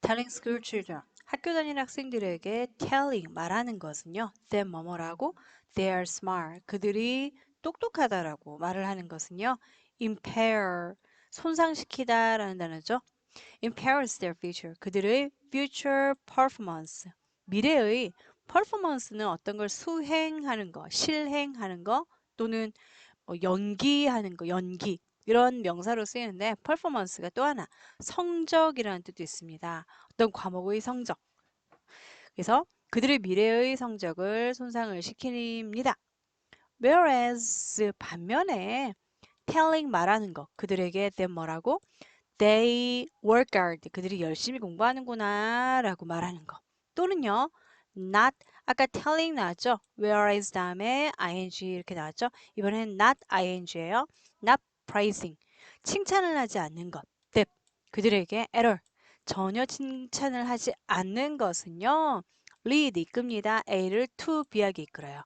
telling school children. 학교 다니는 학생들에게 telling 말하는 것은요. them 뭐뭐라고 they are smart. 그들이 똑똑하다라고 말을 하는 것은요. impair 손상시키다라는 단어죠. impairs their future. 그들의 future performance. 미래의 performance는 어떤 걸 수행하는 거, 실행하는 거 또는 뭐 연기하는 거, 연기 이런 명사로 쓰이는데 performance가 또 하나 성적이라는 뜻도 있습니다. 어떤 과목의 성적. 그래서 그들의 미래의 성적을 손상을 시킵니다. Whereas 반면에 telling 말하는 것 그들에게 then 뭐라고 they work hard 그들이 열심히 공부하는구나 라고 말하는 것 또는요 not 아까 telling 나왔죠 whereas 다음에 ing 이렇게 나왔죠 이번엔 not ing예요 not praising 칭찬을 하지 않는 것 that 그들에게 error 전혀 칭찬을 하지 않는 것은요 lead 이끕니다 A를 to B하게 이끌어요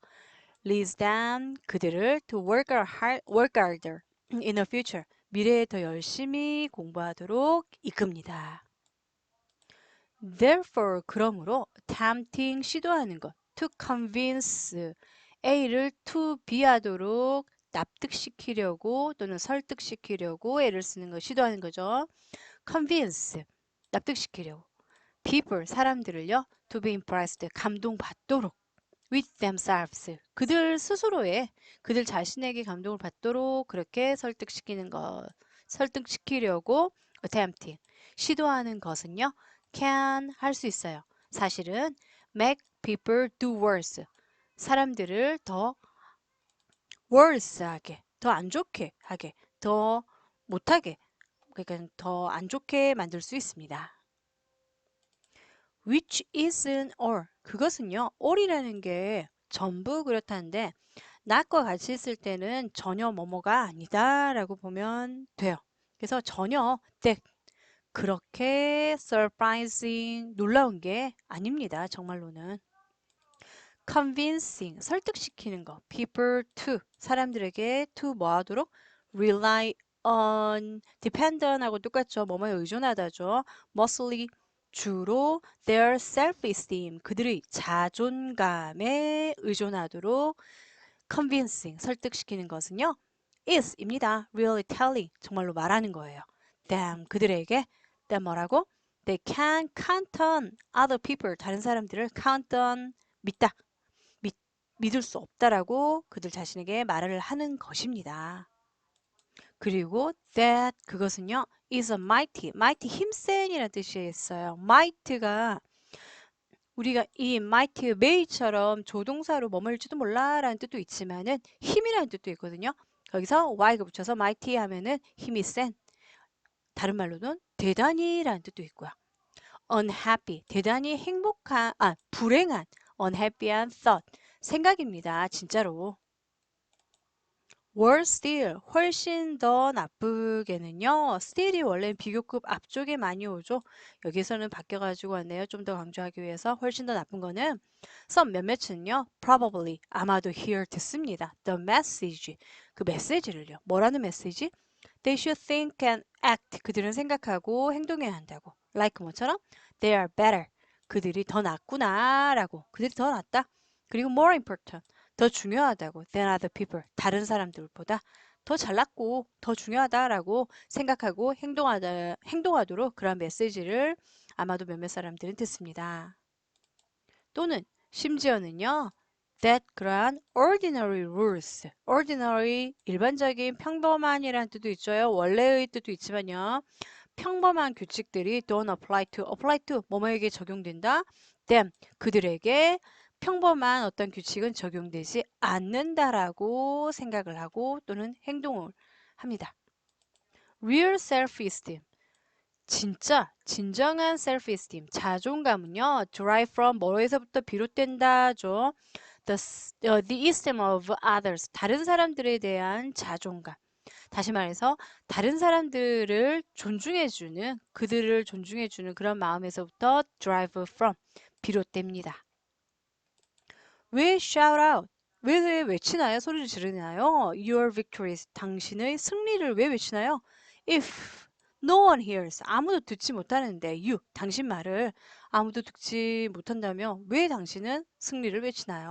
leads them 그들을 to work hard, work harder in the future 미래에 더 열심히 공부하도록 이끕니다. Therefore 그러므로 tempting 시도하는 것 to convince A를 to B 하도록 납득시키려고 또는 설득시키려고 애를 쓰는 거 시도하는 거죠. convince 납득시키려고 people 사람들을요 to be impressed 감동받도록 with themselves. 그들 스스로의 그들 자신에게 감동을 받도록 그렇게 설득시키는 것, 설득시키려고 attempting 시도하는 것은요 can 할 수 있어요. 사실은 make people do worse 사람들을 더 worse하게 더 안 좋게 하게 더 못하게 그러니까 더 안 좋게 만들 수 있습니다. which isn't all 그것은요 all이라는 게 전부 그렇다는데 not과 같이 있을 때는 전혀 뭐뭐가 아니다 라고 보면 돼요. 그래서 전혀 that 그렇게 surprising 놀라운 게 아닙니다 정말로는 convincing 설득시키는 거 people to 사람들에게 to 뭐 하도록 rely on depend on하고 똑같죠 뭐뭐에 의존하다죠 mostly 주로 their self-esteem, 그들의 자존감에 의존하도록 convincing, 설득시키는 것은요. is입니다. really telling, 정말로 말하는 거예요. them, 그들에게 them 뭐라고? they can count on other people, 다른 사람들을 count on, 믿다, 믿, 믿을 수 없다라고 그들 자신에게 말을 하는 것입니다. 그리고 that 그것은요 is a mighty mighty 힘센이라는 뜻이 있어요. might가 우리가 이 mighty may처럼 조동사로 머물지도 몰라 라는 뜻도 있지만은 힘이라는 뜻도 있거든요. 거기서 y가 붙여서 mighty 하면은 힘이 센 다른 말로는 대단히 라는 뜻도 있고요. unhappy 대단히 행복한 아 불행한 unhappy한 thought 생각입니다 진짜로 worse still 훨씬 더 나쁘게는요. still이 원래 비교급 앞쪽에 많이 오죠. 여기서는 바뀌어가지고 왔네요. 좀 더 강조하기 위해서 훨씬 더 나쁜 거는 some 몇몇은요. probably 아마도 hear 듣습니다. the message 그 메시지를요. 뭐라는 메시지? They should think and act 그들은 생각하고 행동해야 한다고. like 뭐처럼 they are better 그들이 더 낫구나 라고 그들이 더 낫다. 그리고 more important 더 중요하다고 than other people 다른 사람들보다 더 잘났고 더 중요하다라고 생각하고 행동하다, 행동하도록 그런 메시지를 아마도 몇몇 사람들은 듣습니다. 또는 심지어는요. that 그러한 ordinary rules, ordinary 일반적인 평범한이라는 뜻도 있죠. 원래의 뜻도 있지만요. 평범한 규칙들이 don't apply to, apply to 뭐뭐에게 적용된다. them 그들에게 평범한 어떤 규칙은 적용되지 않는다라고 생각을 하고 또는 행동을 합니다. Real self-esteem 진짜 진정한 self-esteem 자존감은요 derive from 뭐에서부터 비롯된다죠. The, uh, the esteem of others 다른 사람들에 대한 자존감 다시 말해서 다른 사람들을 존중해주는 그들을 존중해주는 그런 마음에서부터 drive from 비롯됩니다. 왜 shout out? 왜 외치나요? 소리를 지르나요? Your victories. 당신의 승리를 왜 외치나요? If No one hears. 아무도 듣지 못하는데 you, 당신 말을 아무도 듣지 못한다면 왜 당신은 승리를 외치나요?